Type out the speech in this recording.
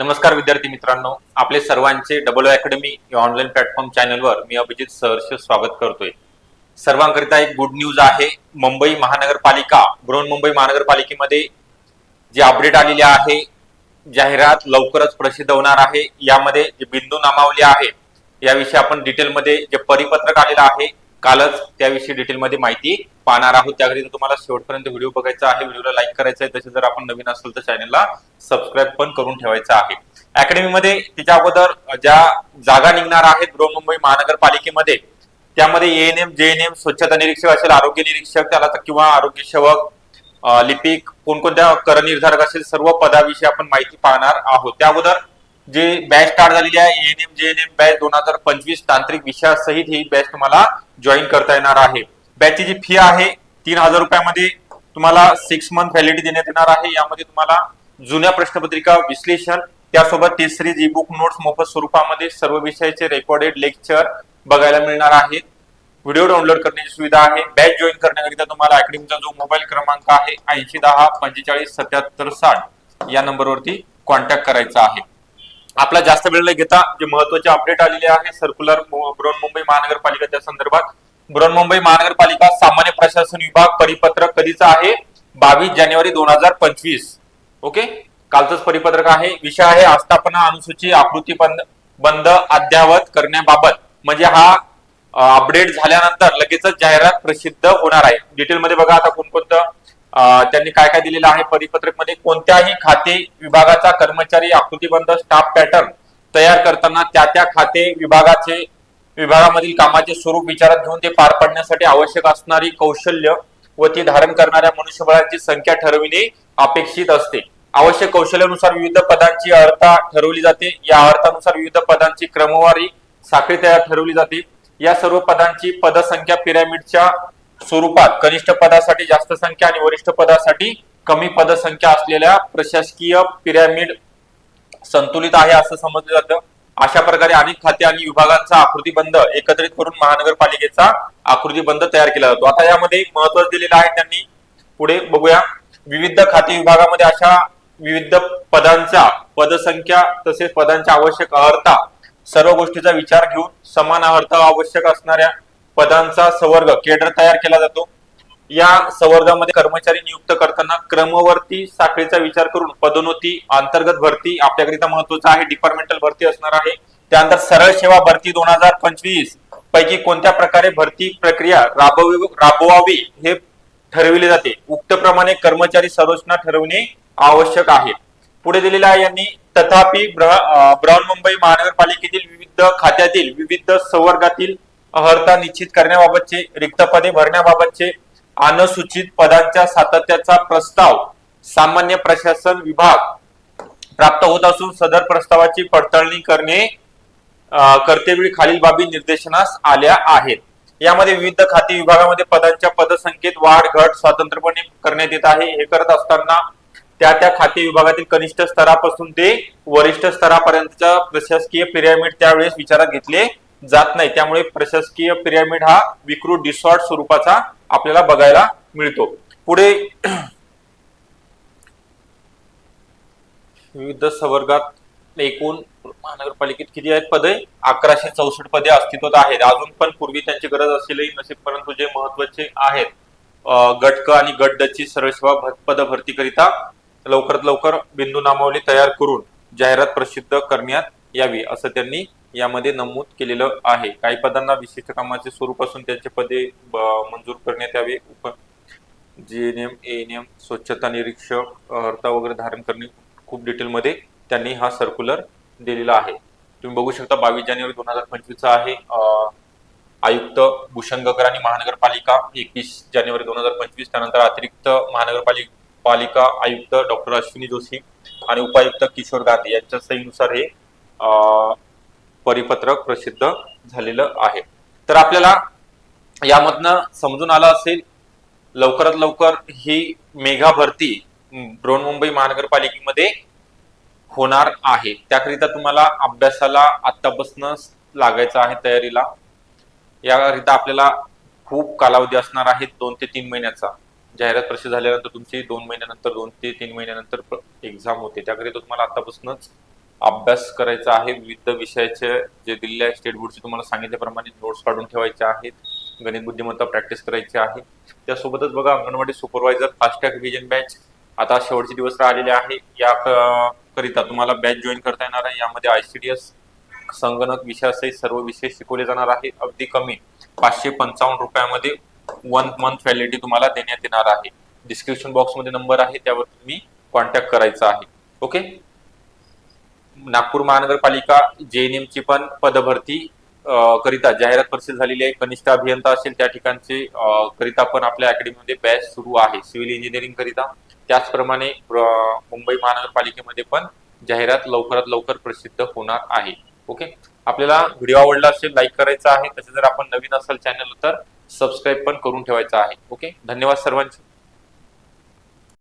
नमस्कार विद्यार्थी मित्रांनो. आपले सर्वांचे डबल अकॅडमी या ऑनलाईन प्लॅटफॉर्म चॅनलवर मी अभिजित सहर्ष स्वागत करतोय. सर्वांकरिता एक गुड न्यूज आहे. मुंबई महानगरपालिका बृहन्मुंबई महानगरपालिकेमध्ये जे अपडेट आलेले आहे जाहिरात लवकरच प्रसिद्ध होणार आहे. यामध्ये जे बिंदू नामावली आहे याविषयी आपण डिटेलमध्ये जे परिपत्रक आलेलं आहे कालच त्याविषयी डिटेलमध्ये माहिती पाहणार आहोत. त्याकरिता तुम्हाला शेवटपर्यंत व्हिडिओ बघायचा आहे व्हिडिओला लाईक करायचा आहे. तसे जर आपण नवीन असेल तर चॅनलला सबस्क्राईब पण करून ठेवायचं आहे. अकॅडमीमध्ये त्याच्या अगोदर ज्या जागा निघणार आहेत बृहमुंबई महानगरपालिकेमध्ये त्यामध्ये एएनएम जेएनएम स्वच्छता निरीक्षक असेल आरोग्य निरीक्षक त्याला तर किंवा आरोग्य सेवक लिपिक कोणकोणत्या करनिर्धारक असेल सर्व पदाविषयी आपण माहिती पाहणार आहोत. त्या अगोदर जे बॅच स्टार्ट झालेली आहे एएनएम जेएनएम बॅच दोन हजार पंचवीस तांत्रिक विषयासहित ही बॅच तुम्हाला जॉईन करता येणार आहे. बॅचची जी फी आहे तीन हजार रुपयामध्ये तुम्हाला सिक्स मंथ व्हॅलिडिटी देण्यात येणार आहे. यामध्ये तुम्हाला जुन्या प्रश्नपत्रिका विश्लेषण त्यासोबत test series e book notes मोफत स्वरूपामध्ये सर्व विषयाचे रेकॉर्डेड लेक्चर बघायला मिळणार आहेत. व्हिडिओ डाउनलोड करण्याची सुविधा आहे. बॅच जॉईन करण्याकरिता तुम्हाला अकॅडमीचा जो मोबाईल क्रमांक आहे ऐंशी दहा पंचेचाळीस सत्याहत्तर साठ या नंबरवरती कॉन्टॅक्ट करायचा आहे. आपला जास्त वेळ न घेता जे महत्त्वाचे अपडेट आलेले आहे सर्क्युलर बृहन्मुंबई महानगरपालिकेच्या संदर्भात. बृहन्मुंबई महानगरपालिका सामान्य प्रशासन विभाग परिपत्रक कधीचा आहे? बावीस जानेवारी दोन हजार पंचवीस. ओके? कालचंच परिपत्रक आहे. विषय आहे आस्थापना अनुसूची आकृती बंद बंद अद्यावत करण्याबाबत. म्हणजे हा अपडेट झाल्यानंतर लगेचच जाहिरात प्रसिद्ध होणार आहे. डिटेलमध्ये बघा आता कोणकोणतं त्यांनी काय काय दिलेलं आहे परिपत्रकमध्ये कोणत्याही खाते विभागाचा कर्मचारी आकृतीबंध स्टाफ पॅटर्न तयार करताना त्या त्या खाते विभागाचे विभागामधील कामाचे स्वरूप विचारात घेऊन ते पार पाडण्यासाठी आवश्यक असणारी कौशल्य व ती धारण करणाऱ्या मनुष्यबळाची संख्या ठरविणे अपेक्षित असते. आवश्यक कौशल्यानुसार विविध पदांची अर्था ठरवली जाते. या अर्थानुसार विविध पदांची क्रमवारी साखळी तयार ठरवली जाते. या सर्व पदांची पदसंख्या पिरॅमिडच्या स्वरूपात कनिष्ठ पदासाठी जास्त संख्या आणि वरिष्ठ पदासाठी कमी पदसंख्या असलेल्या प्रशासकीय पिरॅमिड संतुलित आहे असं समजलं जातं. अशा प्रकारे अनेक खाते आणि विभागांचा आकृतीबंध एकत्रित करून महानगरपालिकेचा आकृतीबंध तयार केला जातो. आता यामध्ये महत्वाचं दिलेलं आहे त्यांनी. पुढे बघूया. विविध खाते विभागामध्ये अशा विविध पदांचा पदसंख्या तसेच पदांच्या आवश्यक अर्हता सर्व गोष्टीचा विचार घेऊन समान अर्हता आवश्यक असणाऱ्या पदांचा संवर्ग केडर तयार केला जातो. या संवर्गामध्ये कर्मचारी नियुक्त करताना क्रमवर्ती साखळीचा विचार करून पदोन्नती अंतर्गत भरती आपल्याकरिता महत्त्वाचा आहे. डिपार्टमेंटल भरती असणार आहे. त्यानंतर सरळ सेवा भरती दोन हजार पंचवीस पैकी कोणत्या प्रकारे भरती प्रक्रिया राबवी राबवावी हे ठरविले जाते? उक्त प्रमाणे कर्मचारी संरचना ठरवणे आवश्यक आहे. पुढे दिलेला आहे यांनी तथापि बृहन्मुंबई महानगरपालिकेतील विविध खात्यातील विविध संवर्गातील अर्हता निश्चित करण्याबाबतचे रिक्त पदे भरण्याबाबतचे अनुसूचित पदांच्या सातत्याचा प्रस्ताव सामान्य प्रशासन विभाग प्राप्त होत असून सदर प्रस्तावाची पडताळणी करणे करतेवेळी खालील बाबी निर्देशनास आल्या आहेत. यामध्ये विविध खाते विभागामध्ये पदांच्या पदसंख्येत वाढ घट स्वतंत्रपणे करण्यात येत आहे. हे करत असताना त्या त्या खाते विभागातील कनिष्ठ स्तरापासून ते वरिष्ठ स्तरापर्यंतच्या प्रशासकीय पिरॅमिड त्यावेळेस विचारात घेतले. जात नाही. त्यामुळे प्रशासकीय पिरॅमिड हा विकृत डिसॉर्ट स्वरूपाचा आपल्याला बघायला मिळतो. पुढे विविध संवर्गात एकूण महानगरपालिकेत किती आहेत पदे? अकराशे चौसष्ट पदे अस्तित्वात आहेत. अजून पण पूर्वी त्यांची गरज असलेली नसेल परंतु जे महत्त्वाचे आहेत गटक आणि गट ड सरळ सेवा पद भरतीकरिता लवकरात लवकर बिंदू नामावली तयार करून जाहिरात प्रसिद्ध करण्यात यावी असं त्यांनी यामध्ये नमूद केलेलं आहे. काही पदांना विशिष्ट कामाचे स्वरूप असून त्यांचे पदे ब- मंजूर करण्यात यावे. उप जीएनएम एएनएम स्वच्छता निरीक्षक हर्ता वगैरे धारण करणे खूप डिटेलमध्ये त्यांनी हा सर्क्युलर दिलेला आहे. तुम्ही बघू शकता बावीस जानेवारी दोन हजार पंचवीसचा आहे. आयुक्त भूषण आणि महानगरपालिका एकवीस जानेवारी दोन हजार पंचवीस त्यानंतर अतिरिक्त महानगरपालिका पालिका आयुक्त डॉक्टर अश्विनी जोशी आणि उपायुक्त किशोर गांधी यांच्या सहीनुसार हे परिपत्रक प्रसिद्ध झालेलं आहे. तर आपल्याला यामधनं समजून आलं असेल लवकरात लवकर ही मेघा भरती म, मुंबई महानगरपालिकेमध्ये होणार आहे. त्याकरिता तुम्हाला अभ्यासाला आतापासून लागायचं आहे तयारीला. याकरिता आपल्याला खूप कालावधी असणार आहे दोन ते तीन महिन्याचा. जाहिरात प्रसिद्ध झाल्यानंतर तुमची दोन महिन्यानंतर दोन ते तीन महिन्यानंतर एक्झाम होते. त्याकरिता तुम्हाला आतापासूनच अभ्यास करायचा आहे विविध विषयाचे जे दिलेले आहे स्टेट बोर्डचे तुम्हाला सांगितल्याप्रमाणे नोट्स काढून ठेवायचे आहेत गणित बुद्धिमत्ता प्रॅक्टिस करायची आहे. त्यासोबतच बघा anganwadi supervisor fast track revision batch आता शेवटचे दिवस राहिलेले आहे. या करिता तुम्हाला बॅच जॉईन करता येणार आहे. यामध्ये आयसीडीएस संगणक विषयासहित सर्व विषय शिकवले जाणार आहे. अगदी कमी पाचशे पंचावन्न रुपयामध्ये वन मंथ व्हॅलिडिटी तुम्हाला देण्यात येणार आहे. डिस्क्रिप्शन बॉक्समध्ये नंबर आहे त्यावर तुम्ही कॉन्टॅक्ट करायचा आहे. ओके नागपूर महानगरपालिका जेएनएमची ची पण पदभरती करिता जाहिरात प्रसिद्ध झालेली आहे. कनिष्ठ अभियंता असेल त्या ठिकाणचे करिता पण आपल्या अकॅडमीमध्ये बॅच सुरू आहे. सिव्हिल इंजिनिअरिंग करिता. त्याचप्रमाणे मुंबई महानगरपालिकेमध्ये पण जाहिरात लवकरात लवकर प्रसिद्ध होणार आहे. ओके? आपल्याला व्हिडिओ आवडला असेल लाईक करायचा आहे. तसे जर आपण नवीन असाल चॅनल तर सबस्क्राईब पण करून ठेवायचं आहे. ओके? धन्यवाद सर्वांचे.